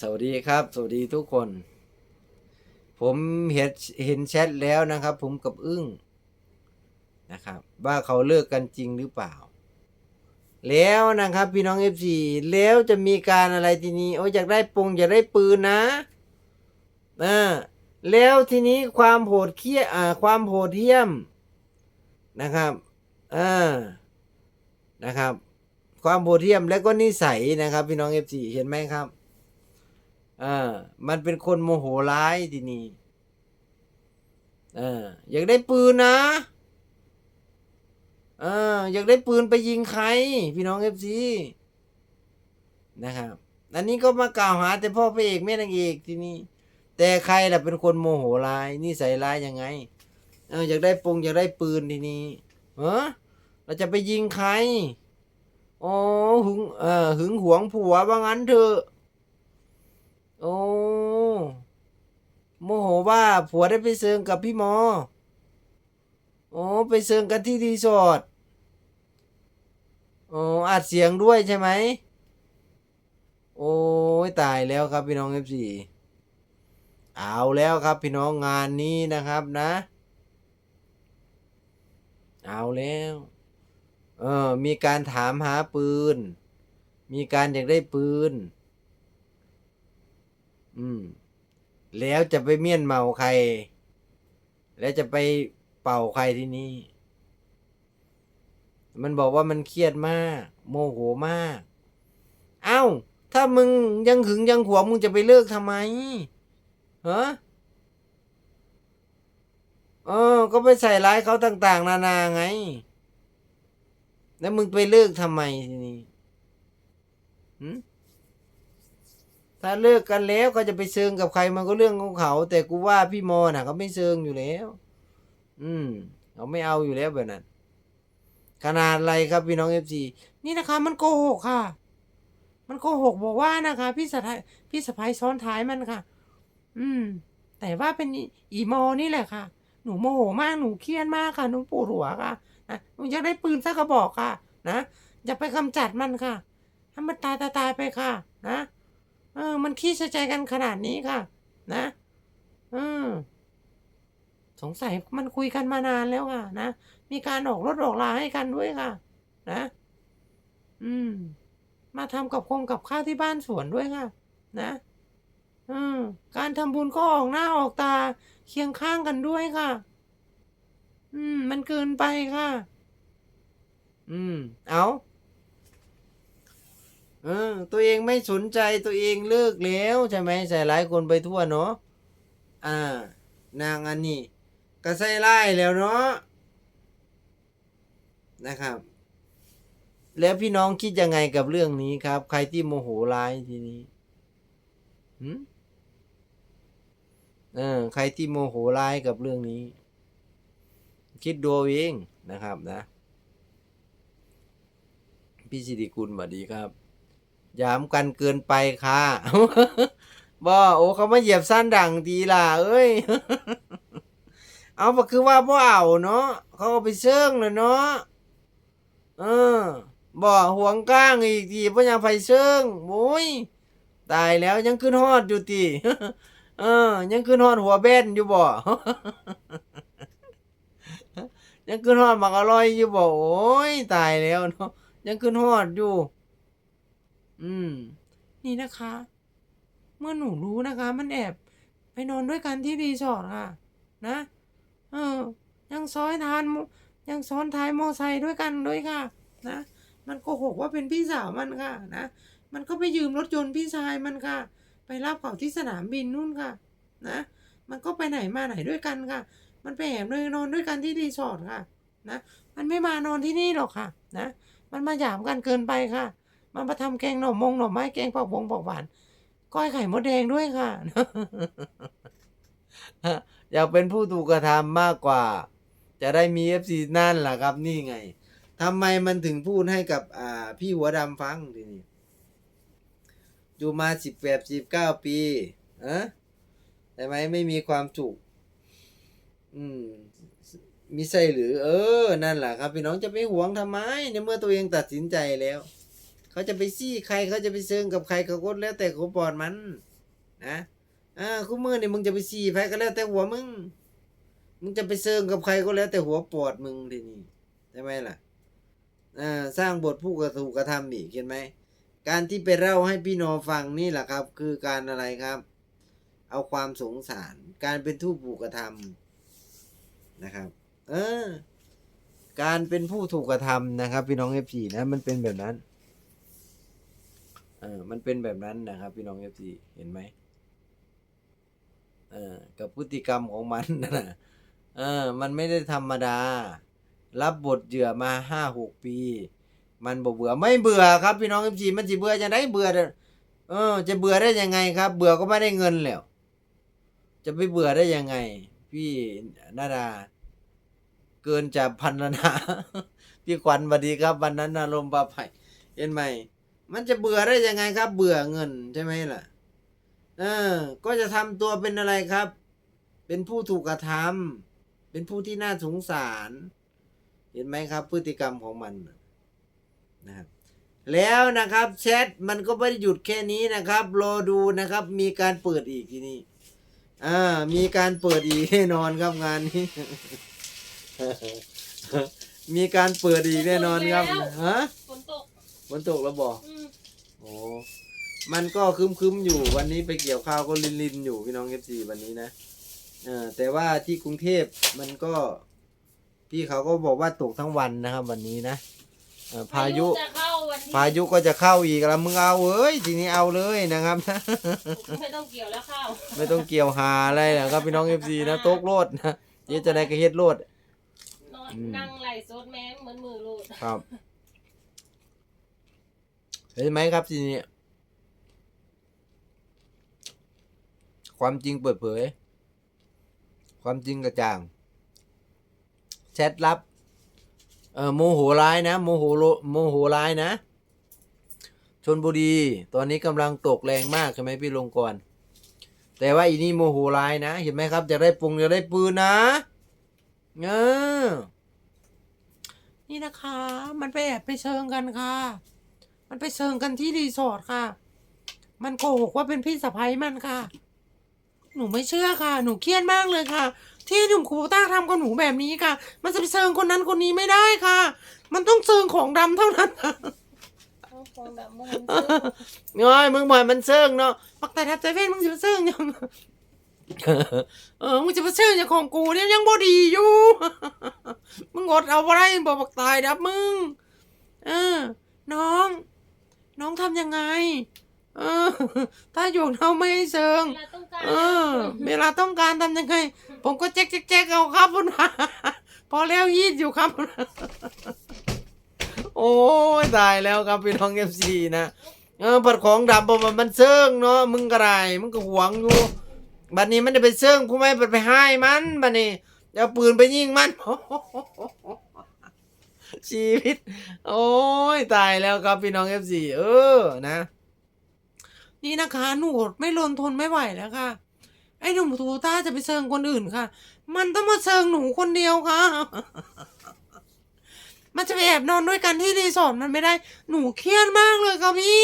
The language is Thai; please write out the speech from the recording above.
สวัสดีครับ สวัสดีทุกคน ผมเห็นเห็นแชทแล้วนะครับ ผมกับอึ้งนะครับ ว่าเขาเลิกกันจริงหรือเปล่า แล้วนะครับ พี่น้องเอฟซีแล้วจะมีการอะไรทีนี้โอ้ยอยากได้ปงอยากได้ปืนนะอ่าแล้วทีนี้ความโหดเขี้ยอ่าความโหดเหี้ยมนะครับอ่านะครับ ความโหดเหี้ยมและก็นิสัยนะครับ พี่น้องเอฟซีเห็นไหมครับ อ่ามันเป็นคนโมโหร้ายทีนี้อ่าอยากได้ปืนนะอ่าอยากได้ปืนไปยิงใคร พี่น้องเอฟซีนะครับ อันนี้ก็มากล่าวหา แต่พ่อพระเอกแม่นางเอกทีนี้ แต่ใครล่ะเป็นคนโมโหร้ายนิสัยร้ายยังไง เออ อยากได้ปงอยากได้ปืนทีนี้เออเราจะไปยิงใคร อ๋อหึงเออหึงหวงผัวว่างั้นเถอะ โอ้โมโหว่าผัวได้ไปเซิงกับพี่หมอ โอ้ไปเซิงกันที่รีสอร์ทโอ้อัดเสียงด้วยใช่ไหม โอ้ยตายแล้วครับพี่น้องเอฟซีเอาแล้วครับพี่น้องงานนี้นะครับนะ เอาแล้ว เออมีการถามหาปืน มีการอยากได้ปืน อืม แล้วจะไปเมียนเมาใคร แล้วจะไปเป่าใครที่นี่ มันบอกว่ามันเครียดมาก โมโหมาก เอ้า ถ้ามึงยังหึงยังหวงมึงจะไปเลิกทำไมฮะเออ ก็ไปใส่ร้ายเขาต่าง ๆ นานาไง แล้วมึงไปเลิกทำไมทีนี้หืม ถ้าเลิกกันแล้วก็จะไปเซิงกับใครมันก็เรื่องของเขา แต่กูว่าพี่โมน่ะเขาไม่เซิงอยู่แล้ว อืมเขาไม่เอาอยู่แล้วแบบนั้น ขนาดอะไรครับพี่น้องเอฟซีนี่นะคะ มันโกหกค่ะ มันโกหกบอกว่านะคะ พี่สะพายพี่สะพายซ้อนท้ายมันค่ะ อืม แต่ว่าเป็นอีมอนี่แหละค่ะ หนูโมโหมากหนูเครียดมากค่ะหนูปวดหัวค่ะนะหนูอยากได้ปืนสักกระบอกค่ะ นะอย่าไปกำจัดมันค่ะให้มันตายตายตายไปค่ะ นะ เออ มันขี้ใจกันขนาดนี้ค่ะ นะเออสงสัยมันคุยกันมานานแล้วค่ะ นะ มีการออกรถออกลาให้กันด้วยค่ะ นะ อืม มาทำกับคงกับข้าวที่บ้านสวนด้วยค่ะ นะอืมการทำบุญก็ออกหน้าออกตา เคียงข้างกันด้วยค่ะ อืม มันเกินไปค่ะ อืม เอา เออตัวเองไม่สนใจตัวเองเลิกแล้วใช่ไหมใส่ร้ายคนไปทั่วเนาะอ่านางอันนี้ก็ใส่ร้ายแล้วเนาะนะครับ แล้วพี่น้องคิดยังไงกับเรื่องนี้ครับ ใครที่โมโหร้ายทีนี้หืมเออใครที่โมโหร้ายกับเรื่องนี้ คิดดูเอาเองนะครับนะ พี่สิริกุลสวัสดีครับ ยามกันเกินไปค่ะบ่โอ้เขามาเหยียบสั้นดังทีล่ะ เอ้ย เอาก็คือว่าบ่เอาเนาะเขาเอาไปเชิงเลยเนาะเออบ่ห่วงก้างอีกทีบ่ยังไปเชิงโอ้ยตายแล้วยังขึ้นฮอดอยู่ติเออ ยังขึ้นฮอดหัวแบนอยู่บ่ยังขึ้นฮอดมักอร่อยอยู่บ่โอ้ยตายแล้วเนาะยังขึ้นฮอดอยู่ อืม นี่นะคะ เมื่อหนูรู้นะคะ มันแอบไปนอนด้วยกันที่รีสอร์ทค่ะ นะ เออ ยังซ้อนทานยังซ้อนท้ายมอไซค์ด้วยกันด้วยค่ะ นะ มันโกหกว่าเป็นพี่สาวมันค่ะ นะ มันก็ไปยืมรถยนต์พี่ชายมันค่ะ ไปรับเขาที่สนามบินนู่นค่ะ นะ มันก็ไปไหนมาไหนด้วยกันค่ะ มันไปแอบเลยนอนด้วยกันที่รีสอร์ทค่ะ นะ มันไม่มานอนที่นี่หรอกค่ะ นะ มันมาหยามกันเกินไปค่ะ มันมาทำแกงหน่อมงหน่อไม้แกงผักบงผักหวานก้อยไข่มดแดงด้วยค่ะ อยากเป็นผู้ถูกกระทำมากกว่า จะได้มีเอฟซีนั่นแหละครับนี่ไงทำไมมันถึงพูดให้กับอ่าพี่หัวดำฟังทีนี้อยู่มาสิบแปดสิบเก้าปีอะแต่ไหมไม่มีความจุอืมมิใช่หรือ เออ นั่นแหละครับ พี่น้องจะไปหวงทำไมในเมื่อตัวเองตัดสินใจแล้ว เขาจะไปซี่ใครเขาจะไปเซิงกับใครเขาก็แล้วแต่เขาปอดมันนะอ่าคู่มือนี่มึงจะไปซี่ใครก็แล้วแต่หัวมึง มึงจะไปเซิงกับใครก็แล้วแต่หัวปอดมึงทีนี้ใช่ไหมล่ะอ่าสร้างบทผู้กระถูกกระทำอีกเห็นไหมการที่ไปเล่าให้พี่น้องฟังนี่แหละครับ คือการอะไรครับ เอาความสงสารการเป็นผู้ถูกกระทำนะครับ เออ การเป็นผู้ถูกกระทำนะครับ พี่น้องเอฟีนะมันเป็นแบบนั้น เออมันเป็นแบบนั้นนะครับ พี่น้องเอฟซีเห็นไหมเออกับพฤติกรรมของมันนะเออ มันไม่ได้ธรรมดา รับบทเหยื่อมาห้าหกปี มันบ่เบื่อไม่เบื่อครับ พี่น้องเอฟซีมันจะเบื่อจะได้เบื่อเออ จะเบื่อได้ยังไงครับ เบื่อก็ไม่ได้เงินแล้ว จะไปเบื่อได้ยังไง พี่นาดา เกินจะพันนะพี่ขวัญสวัสดีครับ วันนั้นอารมณ์ปลาไผ่เห็นไหม มันจะเบื่อได้ยังไงครับ เบื่อเงินใช่ไหมล่ะ เออ ก็จะทำตัวเป็นอะไรครับ เป็นผู้ถูกกระทำเป็นผู้ที่น่าสงสาร เห็นไหมครับ พฤติกรรมของมันนะครับแล้วนะครับแชทมันก็ไม่ได้หยุดแค่นี้นะครับรอดูนะครับ มีการเปิดอีกทีนี้อ่า มีการเปิดอีกแน่นอนครับงานนี้มีการเปิดอีกแน่นอนครับฮะฝนตก ฝนตกแล้วบอกอืมโอ้มันก็คึมคึมๆอยู่วันนี้ไปเกี่ยวข้าวก็ลินลินๆอยู่พี่น้องเอฟซีวันนี้นะเออแต่ว่าที่กรุงเทพมันก็พี่เขาก็บอกว่าตกทั้งวันนะครับวันนี้นะเอ่อพายุ จะเข้าวันที่พายุก็จะเข้าอีกแล้วมึงเอาเอ้ยทีนี้เอาเลยนะครับ ไม่ต้องเกี่ยวแล้วเข้าไม่ต้องเกี่ยวหาอะไรนะครับพี่น้องเอฟซีนะโต๊ะโลดนะเจ๊จะได้กระเฮ็ดโลด นอนอืม นั่งไหลโซดแม้เหมือนมือรูดครับ เห็นไหมครับทีนี้ ความจริงเปิดเผย ความจริงกระจ่างแชทลับเอ่อโมโหร้ายนะโมโหโมโหร้ายนะชนบุรี ตอนนี้กำลังตกแรงมากใช่ไหมพี่ลงกรแต่ว่าอีนี่โมโหร้ายนะ เห็นไหมครับจะได้ปุงจะได้ปืนนะเออนี่นะคะ มันไปแอบไปเชิงกันค่ะ มันไปเชิงกันที่รีสอร์ทค่ะ มันโกหกว่าเป็นพี่สะพ้ยมันค่ะ หนูไม่เชื่อค่ะ หนูเครียดมากเลยค่ะ ที่หนุ่มครูต้าทำกับหนูแบบนี้ค่ะ มันจะไปเชิงคนนั้นคนนี้ไม่ได้ค่ะ มันต้องเชิงของดำเท่านั้นค่ะเอาฟองแบบมือเอ้ยมึงบ่อยมันเชิงเนาะปักแต่ทับใจเฟ้นมึงจะมาเชิงยัง เออมึงจะมาเชิงอย่างของกูเนี่ยยังบ่ดีอยู่ มึงอดเอาอะไรบอกบักตายดับมึง เออ น้อง น้องทำยังไง เออ ถ้าหยวกเราไม่ให้เชิง เวลาต้องการเออ เวลาต้องการทำยังไง ผมก็แจ๊กแจ๊กแจ๊กเอาครับคุณว่าพอแล้วยีดอยู่ครับ โอ้ยตายแล้วครับพี่น้องเอฟซีนะเออผัดของดำประมาณมันเซิงเนาะมึงกระไรมึงก็หวงอยู่บัดนี้มันจะไปเซิงผู้ไม่ไปไปให้มันบัดนี้จะเอาปืนไปยิงมัน ชีวิต โอ้ยตายแล้วครับพี่น้องเอฟซีเออนะ นี่นะคะหนูอดไม่ลนทนไม่ไหวแล้วค่ะ ไอ้หนุ่มทูต้าจะไปเซิงคนอื่นค่ะ มันต้องมาเซิงหนูคนเดียวค่ะ มันจะไปแอบนอนด้วยกันที่รีสอร์ทมันไม่ได้ หนูเครียดมากเลยค่ะพี่